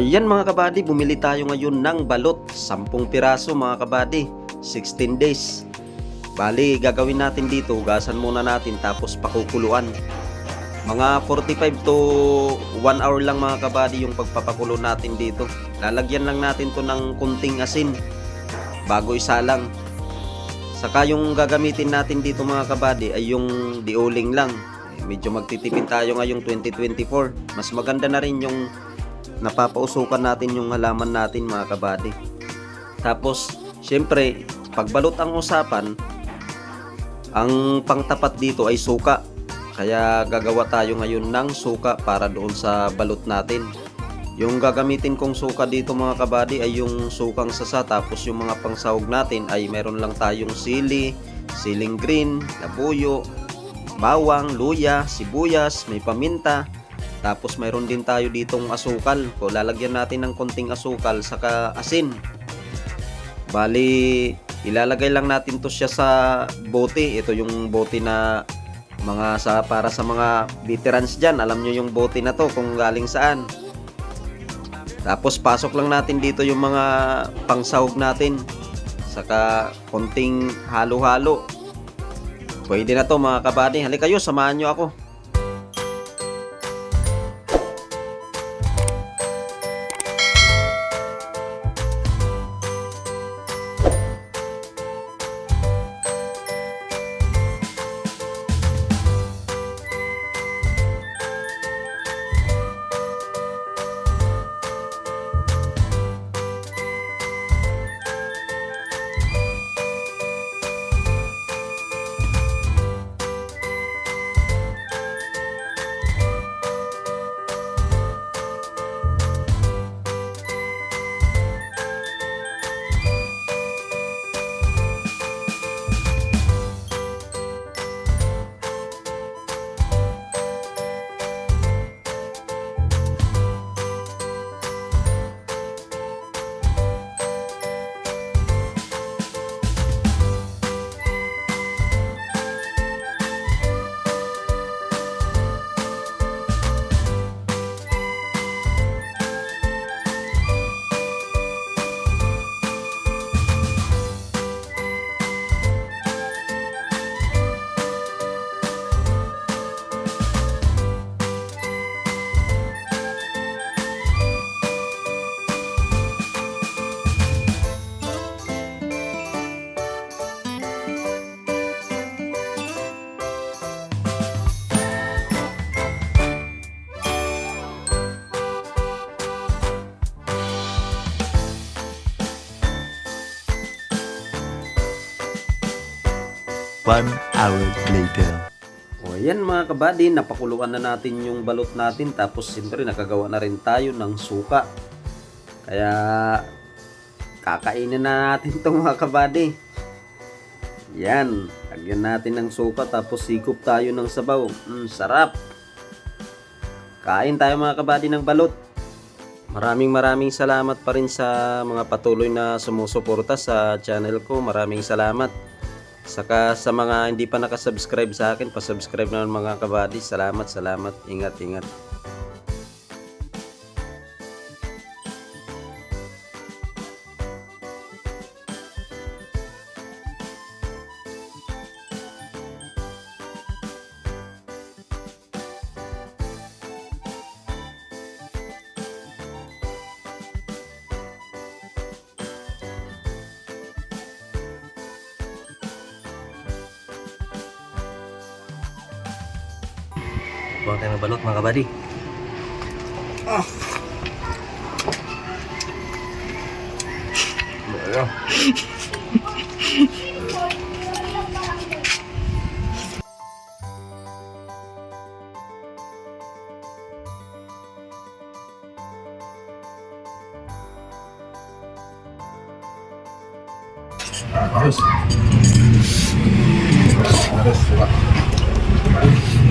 ayan mga kabady, bumili tayo ngayon ng balot. 10 piraso mga kabady. 16 days. Bali, gagawin natin dito, hugasan muna natin tapos pakukuluan. Mga 45 to 1 hour lang mga kabady yung pagpapakulo natin dito. Lalagyan lang natin to ng kunting asin bago isalang. Saka yung gagamitin natin dito mga kabady ay yung dioling lang. Medyo magtitipid tayo ngayong 2024. Mas maganda na rin yung napapausukan natin yung halaman natin mga kabady. Tapos, syempre, pagbalot ang usapan, ang pangtapat dito ay suka. Kaya gagawa tayo ngayon ng suka para doon sa balot natin. Yung gagamitin kong suka dito mga kabady ay yung sukang sasa tapos yung mga pangsahog natin ay meron lang tayong sili, siling green, labuyo, bawang, luya, sibuyas, may paminta. Tapos mayroon din tayo ditong asukal. Kung lalagyan natin ng konting asukal saka asin. Bali, ilalagay lang natin to siya sa bote. Ito yung bote na mga sa para sa mga veterans diyan. Alam nyo yung bote na to kung galing saan. Tapos pasok lang natin dito yung mga pangsahog natin. Saka konting halo-halo. Pwede na to mga kabady. Halika kayo, samahan nyo ako. One hour later. O ayan mga kabady, napakuluan na natin yung balot natin tapos siyempre nakagawa na rin tayo ng suka. Kaya kakainin na natin to mga kabady. Yan, lagyan natin ng suka tapos sikop tayo ng sabaw. Mm, sarap. Kain tayo mga kabady ng balot. Maraming maraming salamat pa rin sa mga patuloy na sumusuporta sa channel ko. Maraming salamat. Saka sa mga hindi pa nakasubscribe sa akin, pasubscribe naman mga kabady. Salamat, salamat. Ingat, ingat. Buang tayo ng balot mga kabady. Ayos. Ayos, diba?